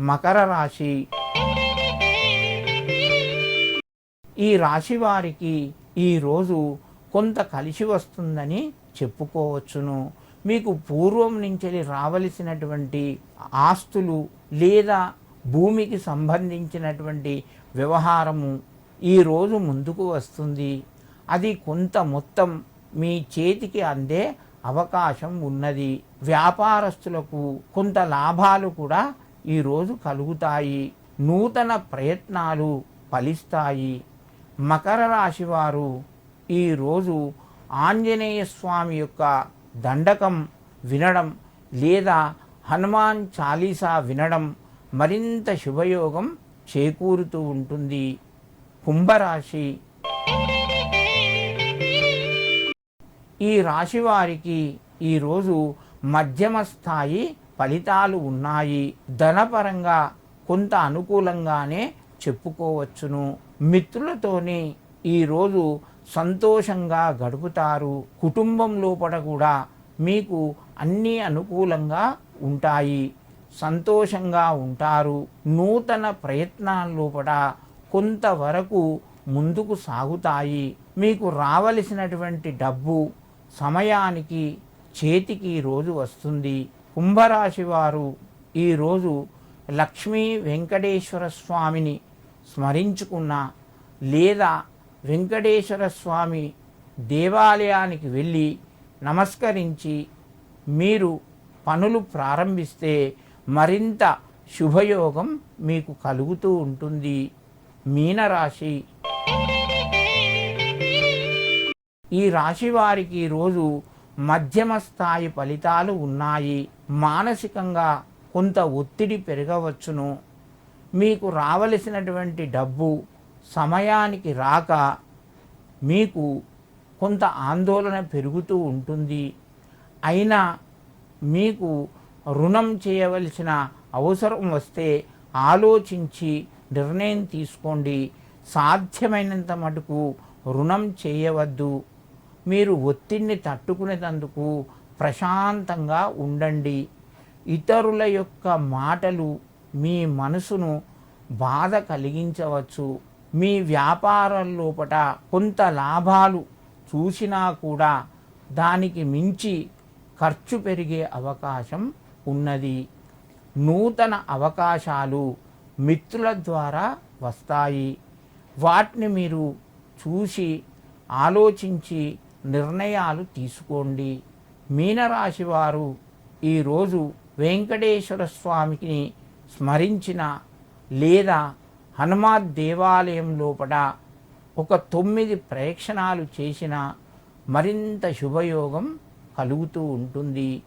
మకర రాశి. ఈ రాశి వారికి ఈరోజు కొంత కలిసి వస్తుందని చెప్పుకోవచ్చును. మీకు పూర్వం నుంచి రావలసినటువంటి ఆస్తులు లేదా భూమికి సంబంధించినటువంటి వ్యవహారము ఈరోజు ముందుకు వస్తుంది. అది కొంత మొత్తం మీ చేతికి అందే అవకాశం ఉన్నది. వ్యాపారస్తులకు కొంత లాభాలు కూడా ఈరోజు కలుగుతాయి. నూతన ప్రయత్నాలు ఫలిస్తాయి. మకర రాశివారు ఈరోజు ఆంజనేయ స్వామి యొక్క దండకం వినడం లేదా హనుమాన్ చాలీసా వినడం మరింత శుభయోగం చేకూరుతూ ఉంటుంది. కుంభరాశి ఈ రాశి వారికి ఈరోజు మధ్యమ స్థాయి ఫలితాలు ఉన్నాయి. ధనపరంగా కొంత అనుకూలంగానే చెప్పుకోవచ్చును. మిత్రులతోనే ఈరోజు సంతోషంగా గడుపుతారు. కుటుంబం లోపల కూడా మీకు అన్నీ అనుకూలంగా ఉంటాయి. సంతోషంగా ఉంటారు. నూతన ప్రయత్నాల లోపల కొంతవరకు ముందుకు సాగుతాయి. మీకు రావలసినటువంటి డబ్బు సమయానికి చేతికి రోజు వస్తుంది. కుంభరాశి వారు ఈరోజు లక్ష్మీ వెంకటేశ్వర స్వామిని స్మరించుకున్న లేదా వెంకటేశ్వర స్వామి దేవాలయానికి వెళ్ళి నమస్కరించి మీరు పనులు ప్రారంభిస్తే మరింత శుభయోగం మీకు కలుగుతూ ఉంటుంది. మీనరాశి. ఈ రాశి వారికి ఈరోజు మధ్యమ స్థాయి ఫలితాలు ఉన్నాయి. మానసికంగా కొంత ఒత్తిడి పెరగవచ్చును. మీకు రావలసినటువంటి డబ్బు సమయానికి రాక మీకు కొంత ఆందోళన పెరుగుతూ ఉంటుంది. అయినా మీకు రుణం చేయవలసిన అవసరం వస్తే ఆలోచించి నిర్ణయం తీసుకోండి. సాధ్యమైనంత మటుకు రుణం చేయవద్దు. మీరు ఒత్తిడిని తట్టుకునేటందుకు ప్రశాంతంగా ఉండండి. ఇతరుల యొక్క మాటలు మీ మనసును బాధ కలిగించవచ్చు. మీ వ్యాపారం లోపట కొంత లాభాలు చూసినా కూడా దానికి మించి ఖర్చు పెరిగే అవకాశం ఉన్నది. నూతన అవకాశాలు మిత్రుల ద్వారా వస్తాయి. వాటిని మీరు చూసి ఆలోచించి నిర్ణయాలు తీసుకోండి. మీనరాశి వారు ఈరోజు వెంకటేశ్వర స్వామికి స్మరించిన లేదా హనుమాన్ దేవాలయం లోపల ఒక తొమ్మిది ప్రయక్షణాలు చేసిన మరింత శుభయోగం కలుగుతూ ఉంటుంది.